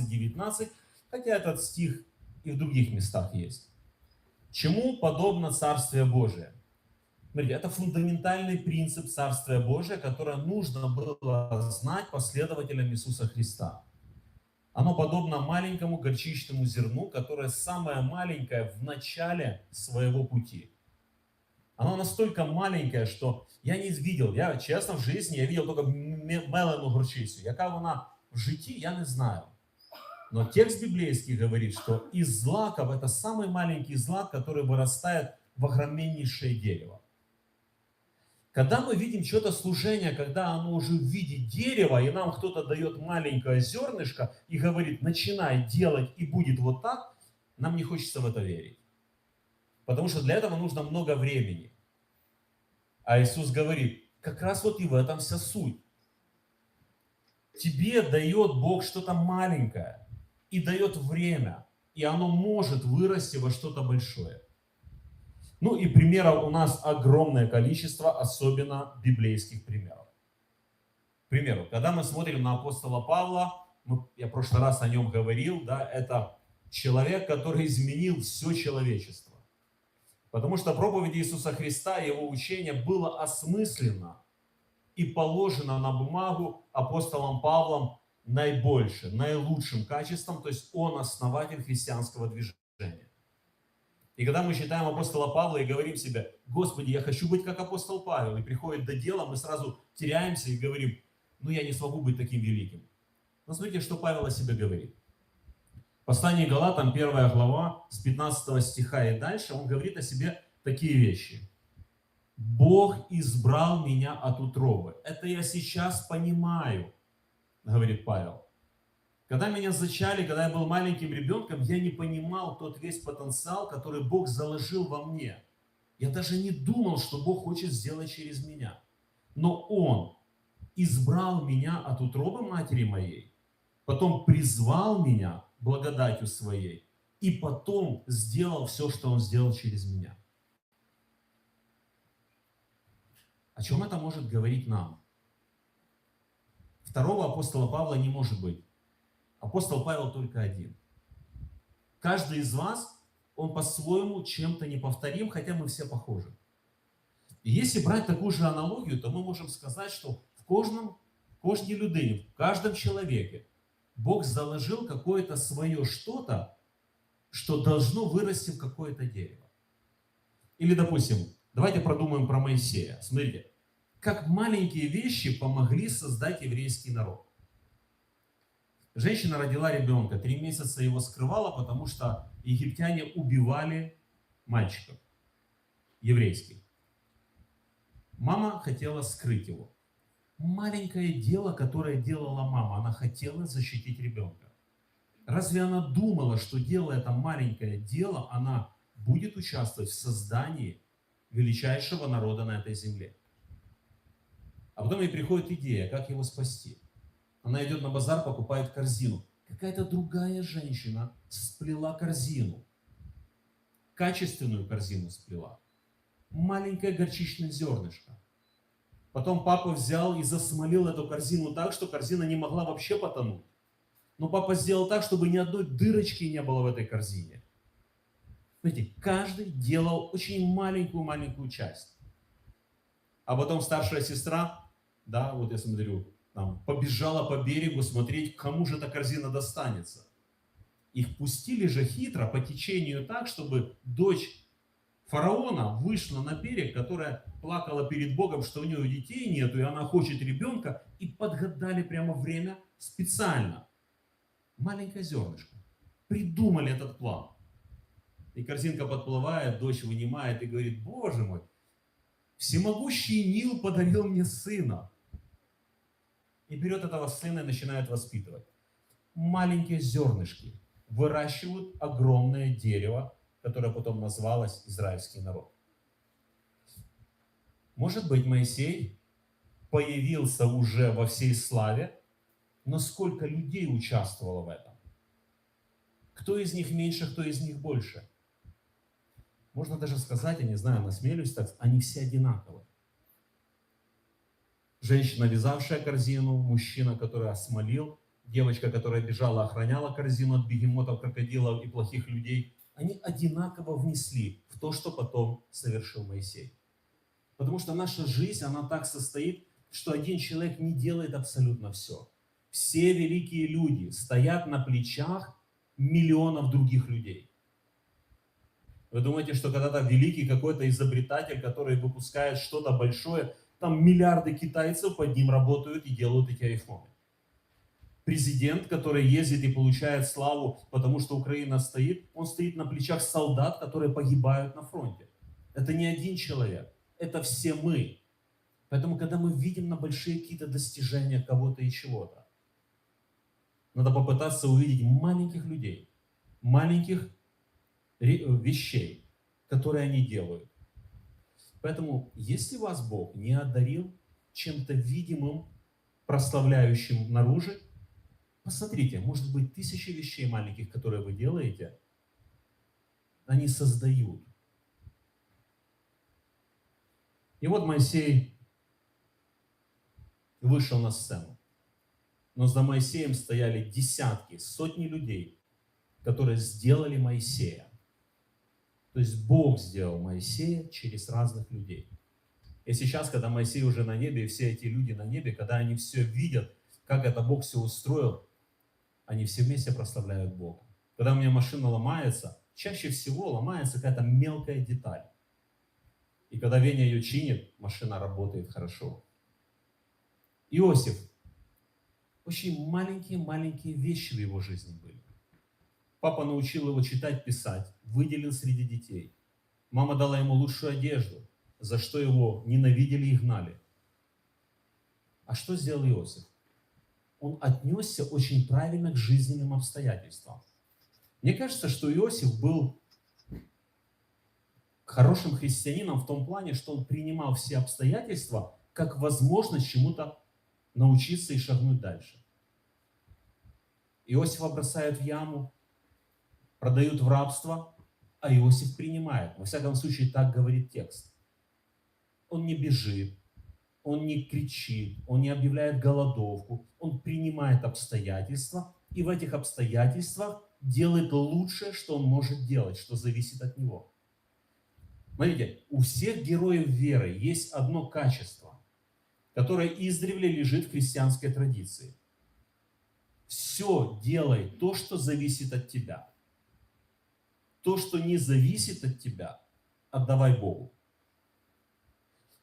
18-19, хотя этот стих и в других местах есть. Чему подобно Царствие Божие? Смотрите, это фундаментальный принцип Царствия Божия, которое нужно было знать последователям Иисуса Христа. Оно подобно маленькому горчичному зерну, которое самое маленькое в начале своего пути. Оно настолько маленькое, что я не видел, я честно в жизни, я видел только мелену горчицю. Яка вона в житті, я не знаю. Но текст библейский говорит, что из злаков это самый маленький злак, который вырастает в огромнейшее дерево. Когда мы видим что-то служение, когда оно уже в виде дерева, и нам кто-то дает маленькое зернышко и говорит, начинай делать, и будет вот так, нам не хочется в это верить. Потому что для этого нужно много времени. А Иисус говорит, как раз вот и в этом вся суть. Тебе дает Бог что-то маленькое и дает время, и оно может вырасти во что-то большое. Ну и примеров у нас огромное количество, особенно библейских примеров. К примеру, когда мы смотрим на апостола Павла, мы, я в прошлый раз о нем говорил, да, это человек, который изменил все человечество. Потому что проповедь Иисуса Христа, его учение было осмысленно и положено на бумагу апостолом Павлом наибольше, наилучшим качеством, то есть он основатель христианского движения. И когда мы читаем апостола Павла и говорим себе, Господи, я хочу быть как апостол Павел, и приходит до дела, мы сразу теряемся и говорим, ну я не смогу быть таким великим. Но смотрите, что Павел о себе говорит. Послание Галатам, 1 глава, с 15 стиха и дальше, он говорит о себе такие вещи. Бог избрал меня от утробы. Это я сейчас понимаю, говорит Павел. Когда меня зачали, когда я был маленьким ребенком, я не понимал тот весь потенциал, который Бог заложил во мне. Я даже не думал, что Бог хочет сделать через меня. Но Он избрал меня от утробы матери моей, потом призвал меня благодатью своей, и потом сделал все, что Он сделал через меня. О чем это может говорить нам? Второго апостола Павла не может быть. Апостол Павел только один. Каждый из вас, он по-своему чем-то неповторим, хотя мы все похожи. И если брать такую же аналогию, то мы можем сказать, что в каждом, в каждой людине, в каждом человеке Бог заложил какое-то свое что-то, что должно вырасти в какое-то дерево. Или, допустим, давайте продумаем про Моисея. Смотрите, как маленькие вещи помогли создать еврейский народ. Женщина родила ребенка, три месяца его скрывала, потому что египтяне убивали мальчиков еврейских. Мама хотела скрыть его. Маленькое дело, которое делала мама, она хотела защитить ребенка. Разве она думала, что делая это маленькое дело, она будет участвовать в создании величайшего народа на этой земле? А потом ей приходит идея, как его спасти. Она идет на базар, покупает корзину. Какая-то другая женщина сплела корзину. Качественную корзину сплела. Маленькое горчичное зернышко. Потом папа взял и засмолил эту корзину так, что корзина не могла вообще потонуть. Но папа сделал так, чтобы ни одной дырочки не было в этой корзине. Знаете, каждый делал очень маленькую-маленькую часть. А потом старшая сестра, да, вот я смотрю, там, побежала по берегу смотреть, кому же эта корзина достанется. Их пустили же хитро по течению так, чтобы дочь фараона вышла на берег, которая плакала перед Богом, что у нее детей нету, и она хочет ребенка, и подгадали прямо время специально. Маленькое зернышко. Придумали этот план. И корзинка подплывает, дочь вынимает и говорит, боже мой, всемогущий Нил подарил мне сына и берет этого сына и начинает воспитывать. Маленькие зернышки выращивают огромное дерево, которое потом назвалось израильский народ. Может быть, Моисей появился уже во всей славе, но сколько людей участвовало в этом? Кто из них меньше, кто из них больше? Можно даже сказать, я не знаю, насмелюсь так, они все одинаковые женщина, вязавшая корзину, мужчина, который осмолил девочка, которая бежала, охраняла корзину от бегемотов, крокодилов и плохих людей, они одинаково внесли в то, что потом совершил Моисей. Потому что наша жизнь, она так состоит, что один человек не делает абсолютно все. Все великие люди стоят на плечах миллионов других людей. Вы думаете, что когда-то великий какой-то изобретатель, который выпускает что-то большое, там миллиарды китайцев под ним работают и делают эти айфоны. Президент, который ездит и получает славу, потому что Украина стоит, он стоит на плечах солдат, которые погибают на фронте. Это не один человек, это все мы. Поэтому, когда мы видим на большие какие-то достижения кого-то и чего-то, надо попытаться увидеть маленьких людей, маленьких вещей, которые они делают. Поэтому, если вас Бог не одарил чем-то видимым, прославляющим наружу, посмотрите, может быть, тысячи вещей маленьких, которые вы делаете, они создают. И вот Моисей вышел на сцену. Но за Моисеем стояли десятки, сотни людей, которые сделали Моисея. То есть Бог сделал Моисея через разных людей. И сейчас, когда Моисей уже на небе, и все эти люди на небе, когда они все видят, как это Бог все устроил, они все вместе прославляют Бога. Когда у меня машина ломается, чаще всего ломается какая-то мелкая деталь. И когда Веня ее чинит, машина работает хорошо. Иосиф. Очень маленькие-маленькие вещи в его жизни были. Папа научил его читать, писать, выделил среди детей. Мама дала ему лучшую одежду, за что его ненавидели и гнали. А что сделал Иосиф? Он отнесся очень правильно к жизненным обстоятельствам. Мне кажется, что Иосиф был хорошим христианином в том плане, что он принимал все обстоятельства как возможность чему-то научиться и шагнуть дальше. Иосифа бросают в яму, продают в рабство, а Иосиф принимает. Во всяком случае, так говорит текст. Он не бежит, он не кричит, он не объявляет голодовку, он принимает обстоятельства, и в этих обстоятельствах делает лучшее, что он может делать, что зависит от него. Смотрите, у всех героев веры есть одно качество, которое издревле лежит в христианской традиции. Все делай то, что зависит от тебя – то, что не зависит от тебя, отдавай Богу.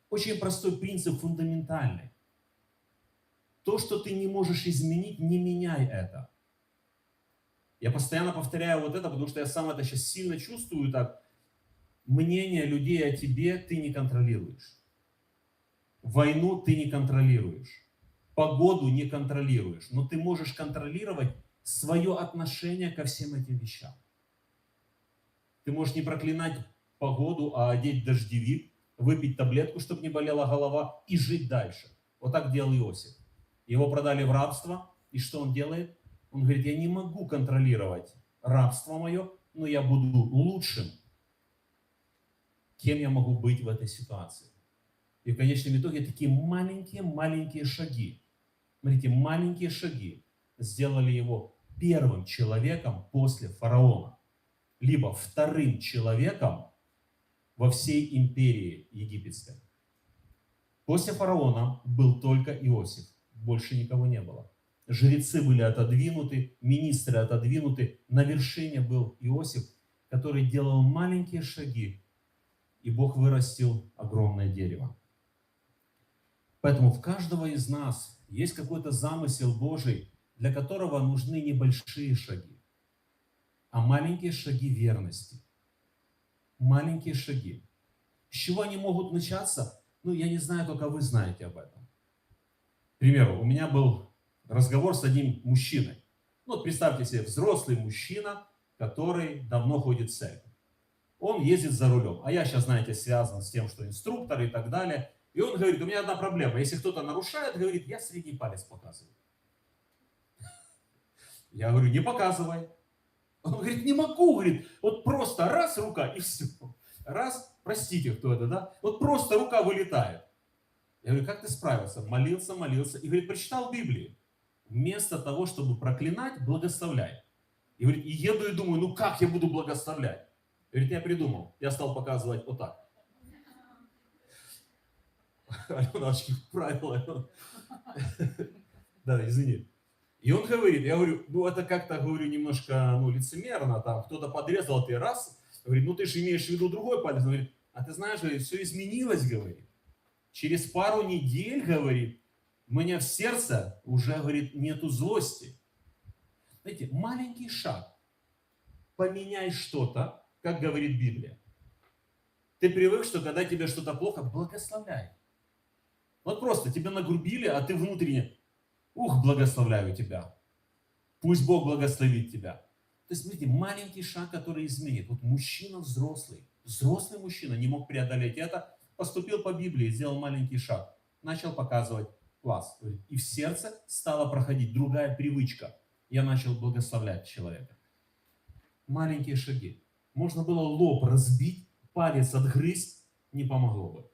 Очень простой принцип, фундаментальный. То, что ты не можешь изменить, не меняй это. Я постоянно повторяю вот это, потому что я сам это сейчас сильно чувствую так. Мнение людей о тебе ты не контролируешь. Войну ты не контролируешь. Погоду не контролируешь. Но ты можешь контролировать свое отношение ко всем этим вещам. Ты можешь не проклинать погоду, а одеть дождевик, выпить таблетку, чтобы не болела голова, и жить дальше. Вот так делал Иосиф. Его продали в рабство, и что он делает? Он говорит, я не могу контролировать рабство мое, но я буду лучшим. Кем я могу быть в этой ситуации? И в конечном итоге такие маленькие-маленькие шаги, смотрите, маленькие шаги сделали его первым человеком после фараона либо вторым человеком во всей империи египетской. После фараона был только Иосиф, больше никого не было. Жрецы были отодвинуты, министры отодвинуты. На вершине был Иосиф, который делал маленькие шаги, и Бог вырастил огромное дерево. Поэтому в каждого из нас есть какой-то замысел Божий, для которого нужны небольшие шаги а маленькие шаги верности. Маленькие шаги. С чего они могут начаться? Ну, я не знаю, только вы знаете об этом. К примеру, у меня был разговор с одним мужчиной. Ну, представьте себе, взрослый мужчина, который давно ходит в церковь. Он ездит за рулем. А я сейчас, знаете, связан с тем, что инструктор и так далее. И он говорит, у меня одна проблема. Если кто-то нарушает, говорит, я средний палец показываю. Я говорю, не показывай. Он говорит, не могу, говорит, вот просто раз рука и все. Раз, простите, кто это, да? Вот просто рука вылетает. Я говорю, как ты справился? Молился, молился. И говорит, прочитал Библию. вместо того, чтобы проклинать, благословляй. И, говорит, и еду и думаю, ну как я буду благословлять? Говорит, я придумал. Я стал показывать вот так. Алена очки правила. Да, извини. И он говорит, я говорю, ну это как-то, говорю, немножко, ну, лицемерно, там, кто-то подрезал, ты раз, говорит, ну ты же имеешь в виду другой палец, он говорит, а ты знаешь, говорит, все изменилось, говорит. Через пару недель, говорит, у меня в сердце уже, говорит, нету злости. Знаете, маленький шаг. Поменяй что-то, как говорит Библия. Ты привык, что когда тебе что-то плохо, благословляй. Вот просто тебя нагрубили, а ты внутренне, ух, благословляю тебя. Пусть Бог благословит тебя. То есть, смотрите, маленький шаг, который изменит. Вот мужчина взрослый, взрослый мужчина не мог преодолеть это, поступил по Библии, сделал маленький шаг, начал показывать класс. И в сердце стала проходить другая привычка. Я начал благословлять человека. Маленькие шаги. Можно было лоб разбить, палец отгрызть, не помогло бы.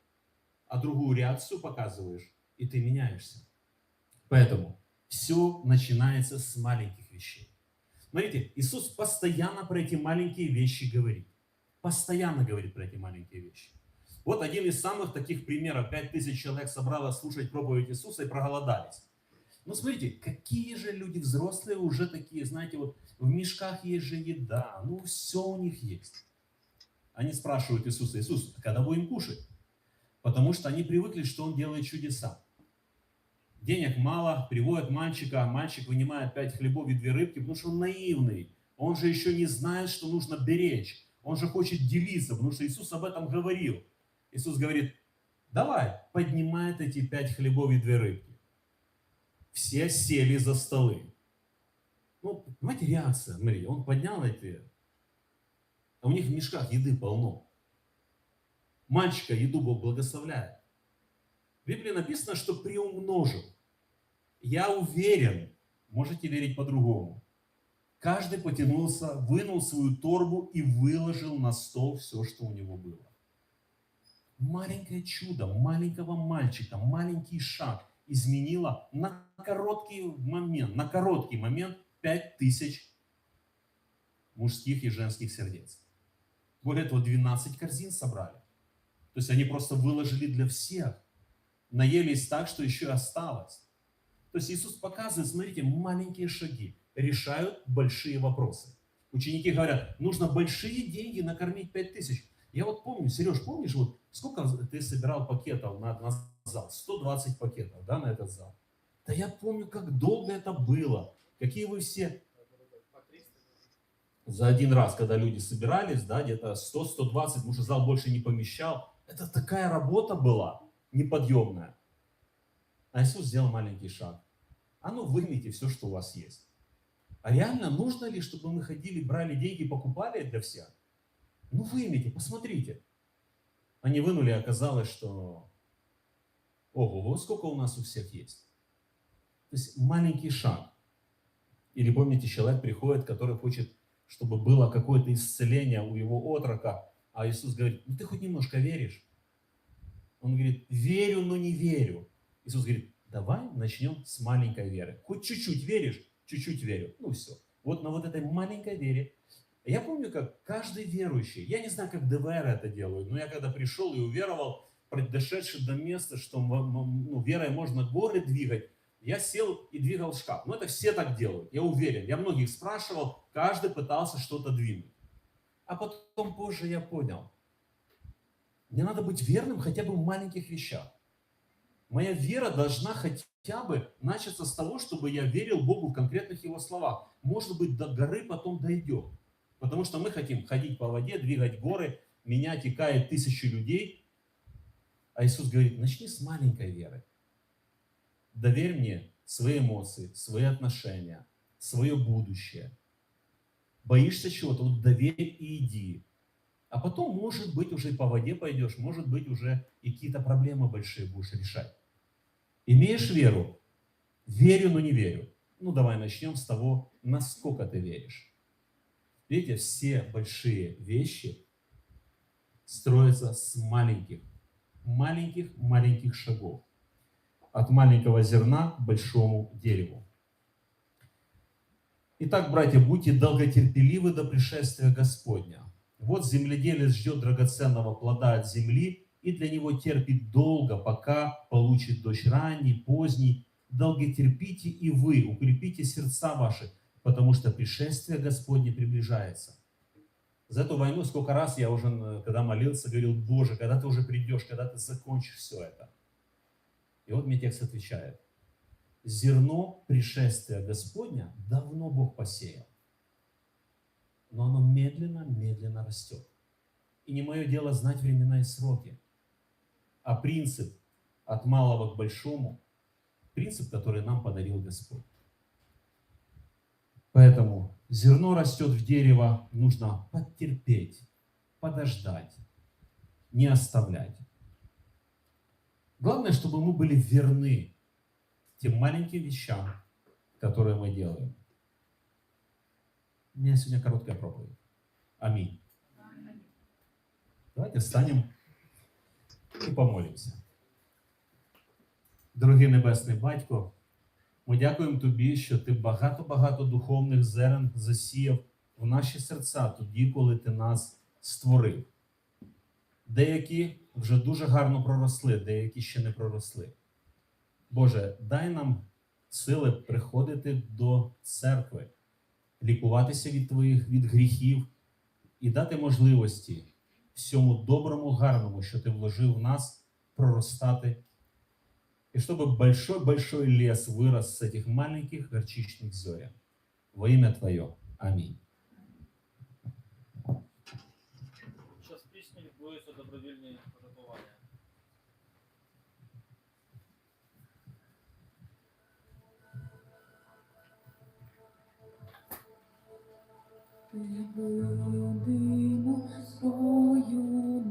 А другую реакцию показываешь, и ты меняешься. Поэтому все начинается с маленьких вещей. Смотрите, Иисус постоянно про эти маленькие вещи говорит. Постоянно говорит про эти маленькие вещи. Вот один из самых таких примеров. Пять тысяч человек собралось слушать проповедь Иисуса и проголодались. Ну, смотрите, какие же люди взрослые уже такие, знаете, вот в мешках есть же еда, ну, все у них есть. Они спрашивают Иисуса, Иисус, а когда будем кушать? Потому что они привыкли, что Он делает чудеса. Денег мало, приводят мальчика, мальчик вынимает пять хлебов и две рыбки, потому что он наивный. Он же еще не знает, что нужно беречь. Он же хочет делиться, потому что Иисус об этом говорил. Иисус говорит, давай, поднимает эти пять хлебов и две рыбки. Все сели за столы. Ну, понимаете, реакция, смотри, он поднял эти, а у них в мешках еды полно. Мальчика еду Бог благословляет. В Библии написано, что приумножил. Я уверен, можете верить по-другому. Каждый потянулся, вынул свою торбу и выложил на стол все, что у него было. Маленькое чудо маленького мальчика, маленький шаг изменило на короткий момент, на короткий момент пять тысяч мужских и женских сердец. Более того, 12 корзин собрали. То есть они просто выложили для всех. Наелись так, что еще осталось. То есть Иисус показывает, смотрите, маленькие шаги решают большие вопросы. Ученики говорят, нужно большие деньги накормить 5 тысяч. Я вот помню, Сереж, помнишь, вот сколько ты собирал пакетов на, на зал? 120 пакетов, да, на этот зал? Да я помню, как долго это было. Какие вы все... За один раз, когда люди собирались, да, где-то 100-120, потому что зал больше не помещал. Это такая работа была неподъемная. А Иисус сделал маленький шаг. А ну вымите все, что у вас есть. А реально нужно ли, чтобы мы ходили, брали деньги покупали для всех? Ну вымите, посмотрите. Они вынули, оказалось, что ого, сколько у нас у всех есть. То есть маленький шаг. Или помните, человек приходит, который хочет, чтобы было какое-то исцеление у его отрока, а Иисус говорит, ну ты хоть немножко веришь? Он говорит, верю, но не верю. Иисус говорит, давай начнем с маленькой веры. Хоть чуть-чуть веришь, чуть-чуть верю. Ну все. Вот на вот этой маленькой вере. Я помню, как каждый верующий, я не знаю, как ДВР это делают, но я когда пришел и уверовал, дошедший до места, что ну, верой можно горы двигать, я сел и двигал шкаф. Ну, это все так делают, я уверен. Я многих спрашивал, каждый пытался что-то двинуть. А потом позже я понял, мне надо быть верным хотя бы в маленьких вещах. Моя вера должна хотя бы начаться с того, чтобы я верил Богу в конкретных Его словах. Может быть, до горы потом дойдет. Потому что мы хотим ходить по воде, двигать горы, меня текает тысячи людей. А Иисус говорит, начни с маленькой веры. Доверь мне свои эмоции, свои отношения, свое будущее. Боишься чего-то, вот доверь и иди. А потом, может быть, уже по воде пойдешь, может быть, уже и какие-то проблемы большие будешь решать. Имеешь веру? Верю, но не верю. Ну, давай начнем с того, насколько ты веришь. Видите, все большие вещи строятся с маленьких, маленьких, маленьких шагов. От маленького зерна к большому дереву. Итак, братья, будьте долготерпеливы до пришествия Господня. Вот земледелец ждет драгоценного плода от земли и для него терпит долго, пока получит дождь ранний, поздний. Долготерпите и вы, укрепите сердца ваши, потому что пришествие Господне приближается. За эту войну сколько раз я уже, э, когда молился, говорил, Боже, когда ты уже придешь, когда ты закончишь все это. И вот мне текст отвечает. Зерно пришествия Господня давно Бог посеял. Но оно медленно-медленно растет. И не мое дело знать времена и сроки. А принцип от малого к большому, принцип, который нам подарил Господь. Поэтому зерно растет в дерево, нужно потерпеть, подождать, не оставлять. Главное, чтобы мы были верны тем маленьким вещам, которые мы делаем. У меня сегодня короткая проповедь. Аминь. Давайте встанем і помолимося. Дорогий Небесний Батько, ми дякуємо Тобі, що Ти багато-багато духовних зерен засіяв в наші серця тоді, коли Ти нас створив. Деякі вже дуже гарно проросли, деякі ще не проросли. Боже, дай нам сили приходити до церкви, лікуватися від Твоїх від гріхів і дати можливості всьому доброму, гарному, що Ти вложив в нас, проростати. И чтобы большой-большой лес вырос с этих маленьких горчичных зерен. Во имя Твое. Аминь. Час пісні відбудуться добровільні Людину свою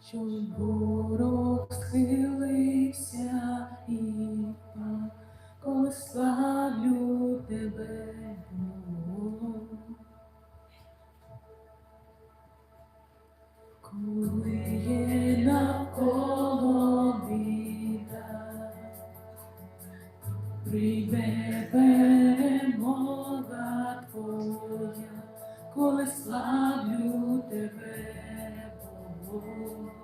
щоб ворог і славлю тебе. Коли є навколо біда, Прийде перемога твоя, коли славлю тебе, Бог.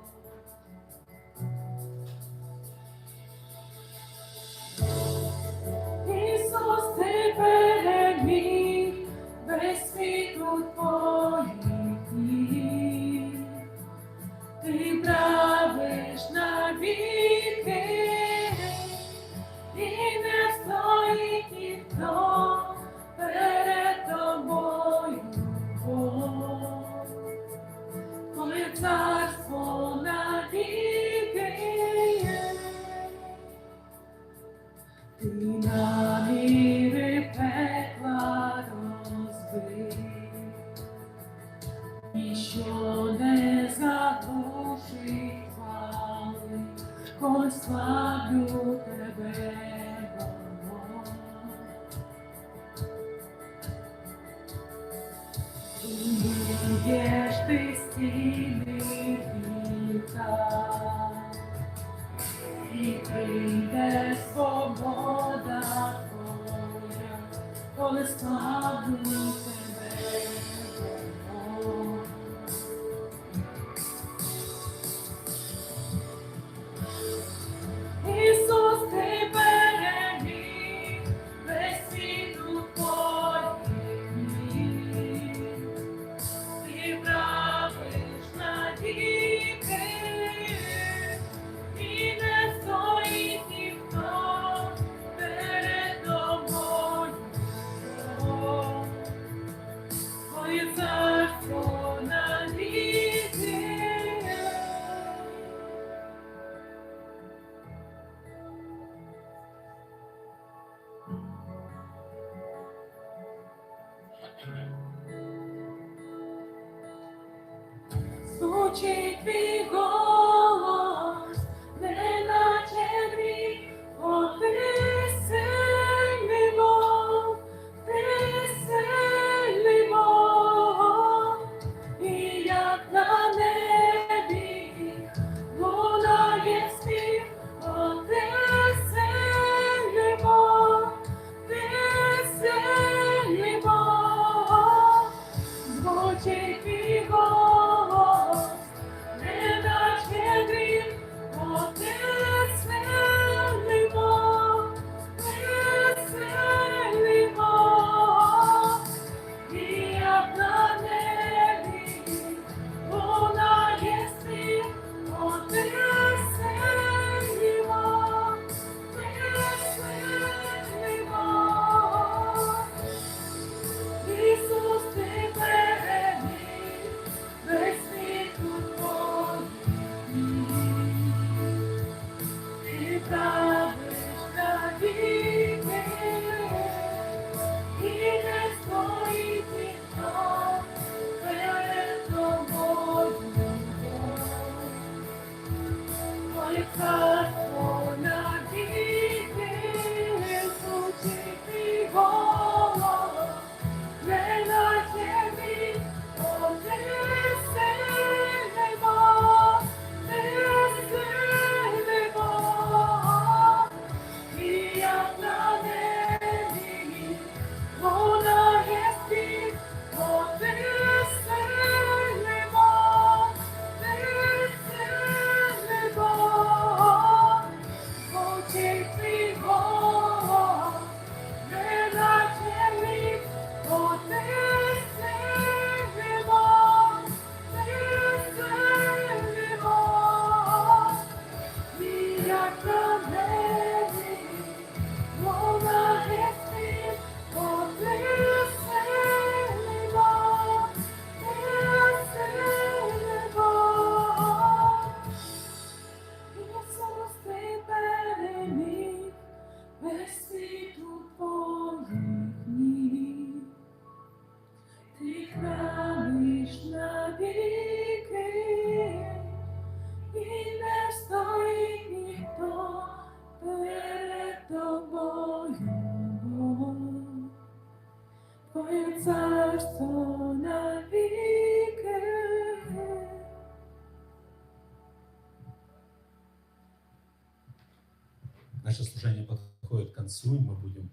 Васюнь, мы будем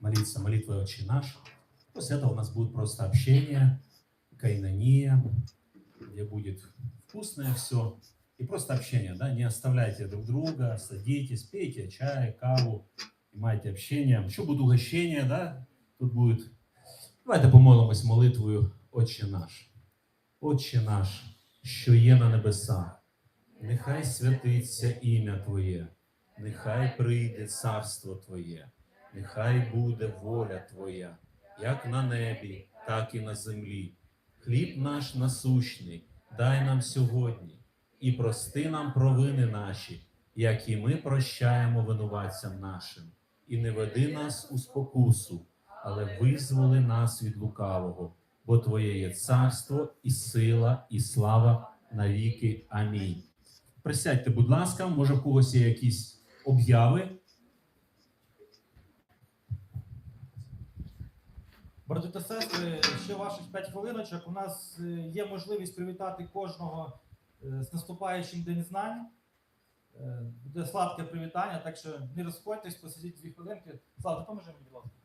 молиться молитвой «Отче наш». После этого у нас будет просто общение, кайнания, где будет вкусное все. И просто общение, да, не оставляйте друг друга, садитесь, пейте чай, каву, майте общение. Що буде угощення, да? Тут будет. Давайте помолимось молитвою Отче наш. Отче наш, що є на небесах, нехай святиться ім'я Твоє, Нехай прийде царство Твоє, нехай буде воля Твоя, як на небі, так і на землі. Хліб наш насущний, дай нам сьогодні, і прости нам провини наші, як і ми прощаємо винуватцям нашим, і не веди нас у спокусу, але визволи нас від лукавого, бо Твоє є царство і сила, і слава навіки. Амінь. Присядьте, будь ласка, може, в когось є якісь обяви. Брати та сестри, ще ваших 5 хвилиночок. У нас е, є можливість привітати кожного е, з наступаючим День знань. Е, Буде сладке привітання, так що не розходьтесь, посидіть дві хвилинки. Слава, допоможи мені, будь ласка.